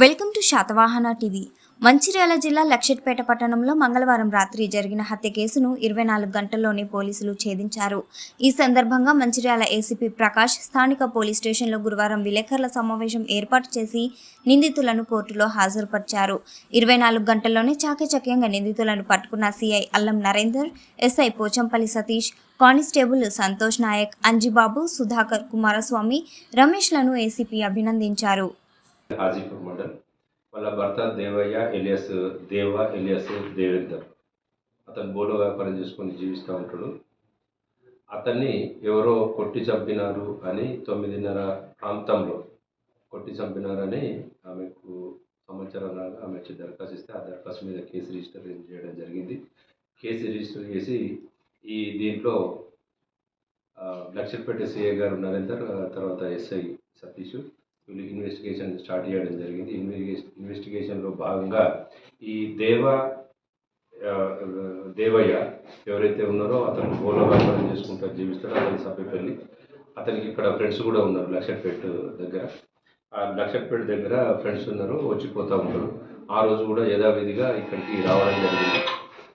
Welcome to Satavahana TV. Mancherial జిల్లా లక్షట్పేట పట్టణంలో మంగళవారం రాత్రి జరిగిన హత్య కేసును ఇరవై నాలుగు గంటల్లోనే పోలీసులు ఛేదించారు. ఈ సందర్భంగా మంచిర్యాల ఏసీపీ ప్రకాష్ స్థానిక పోలీస్ స్టేషన్లో గురువారం విలేకరుల సమావేశం ఏర్పాటు చేసి నిందితులను కోర్టులో హాజరుపరిచారు. ఇరవై నాలుగు గంటల్లోనే చాకచక్యంగా నిందితులను పట్టుకున్న CI Allam Narender SI Pochampally Satish constable Santosh Nayak Anjibabu Sudhakar Kumaraswamy రమేష్లను ACP అభినందించారు. హాజీపూర్ మండల్. వాళ్ళ భర్త దేవయ్య ఎలియస్ దేవ ఎలియస్ దేవేందర్. అతను బోలో వ్యాపారం చేసుకొని జీవిస్తూ ఉంటాడు. అతన్ని ఎవరో కొట్టి చంపినారు అని తొమ్మిదిన్నర ప్రాంతంలో కొట్టి చంపినారని ఆమెకు సమాచారం రాగా ఆమె వచ్చి దరఖాస్తు ఇస్తే ఆ దరఖాస్తు మీద కేసు రిజిస్టర్ చేయడం జరిగింది. కేసు రిజిస్టర్ చేసి ఈ దీంట్లో ఆ, సిఏ సిఐ గారు నరేందర్ తర్వాత ఎస్ఐ సతీష్ ఇన్వెస్టిగేషన్ స్టార్ట్ చేయడం జరిగింది. ఇన్వెస్టిగేషన్ ఇన్వెస్టిగేషన్లో భాగంగా ఈ దేవ దేవయ్య ఎవరైతే ఉన్నారో అతను గోల వ్యాపారం చేసుకుంటూ జీవిస్తాడో. అతని సభ్యపల్లి అతనికి ఇక్కడ ఫ్రెండ్స్ కూడా ఉన్నారు లక్షపేట దగ్గర. ఆ లక్షపేట దగ్గర ఫ్రెండ్స్ ఉన్నారు వచ్చిపోతూ ఉంటారు. ఆ రోజు కూడా యథావిధిగా ఇక్కడికి రావడం జరిగింది.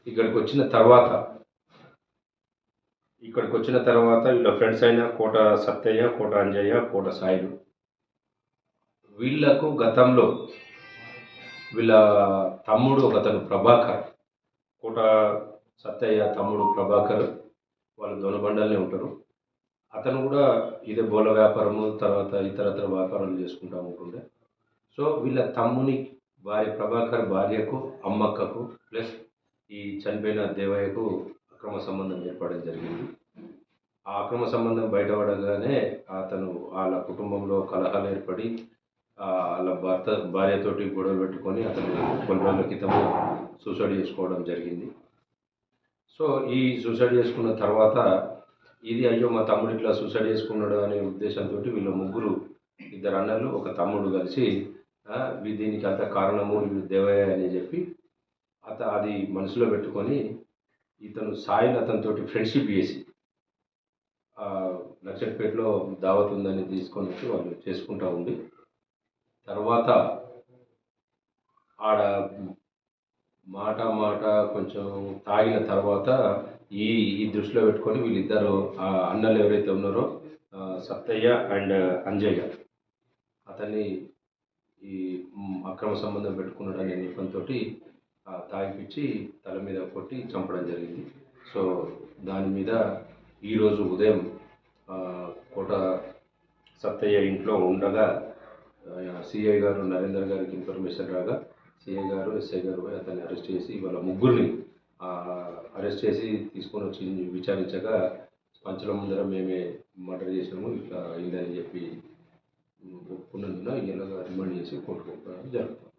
ఇక్కడికి వచ్చిన తర్వాత ఇక్కడికి వచ్చిన తర్వాత వీళ్ళ ఫ్రెండ్స్ అయిన కోట సత్తయ్య కోట అంజయ్య కోట సాయిలు వీళ్ళకు గతంలో వీళ్ళ తమ్ముడు ఒకతను ప్రభాకర్ కోట సత్తయ్య తమ్ముడు ప్రభాకర్ వాళ్ళు దొనబండలనే ఉంటారు. అతను కూడా ఇదే బోల వ్యాపారము తర్వాత ఇతరత్ర వ్యాపారాలు చేసుకుంటా ఉంటుండే. సో వీళ్ళ తమ్ముని భార్య ప్రభాకర్ భార్యకు అమ్మక్కకు ప్లస్ ఈ చనిపోయిన దేవయ్యకు అక్రమ సంబంధం ఏర్పడడం జరిగింది. ఆ అక్రమ సంబంధం బయటపడగానే అతను వాళ్ళ కుటుంబంలో కలహాలు ఏర్పడి వాళ్ళ భర్త భార్యతోటి గొడవలు పెట్టుకొని అతను కొన్ని రోజుల క్రితం సూసైడ్ చేసుకోవడం జరిగింది. సో ఈ సూసైడ్ చేసుకున్న తర్వాత ఇది అయ్యో మా తమ్ముడు ఇట్లా సూసైడ్ చేసుకున్నాడు అనే ఉద్దేశంతో వీళ్ళ ముగ్గురు ఇద్దరు అన్నలు ఒక తమ్ముడు కలిసి దీనికి అంత కారణము వీళ్ళు దేవయ్య అని చెప్పి అత అది మనసులో పెట్టుకొని ఇతను సాయిని అతనితోటి ఫ్రెండ్షిప్ చేసి నక్షత్రపేటలో దావత్ ఉందని తీసుకొని వచ్చి వాళ్ళు చేసుకుంటా ఉంది. తర్వాత ఆడ మాట మాట కొంచెం తాగిన తర్వాత ఈ ఈ దృష్టిలో పెట్టుకొని వీళ్ళిద్దరు ఆ అన్నలు ఎవరైతే ఉన్నారో సత్తయ్య అండ్ అంజయ్య అతన్ని ఈ అక్రమ సంబంధం పెట్టుకున్నాడు అనే నెపంతో తాగిపిచ్చి తల మీద కొట్టి చంపడం జరిగింది. సో దాని మీద ఈరోజు ఉదయం కోట సత్తయ్య ఇంట్లో ఉండగా సిఐ గారు నరేందర్ గారికి ఇన్ఫర్మేషన్ రాగా సిఐ గారు ఎస్ఐ గారు అతన్ని అరెస్ట్ చేసి వాళ్ళ ముగ్గురిని అరెస్ట్ చేసి తీసుకొని వచ్చి విచారించగా పంచల ముందర మేమే మర్డర్ చేసినాము ఇట్లా అయిందని చెప్పి ఒప్పుకున్నందున ఇలా రిమాండ్ చేసి కోర్టుకు పంపడం జరుగుతుంది.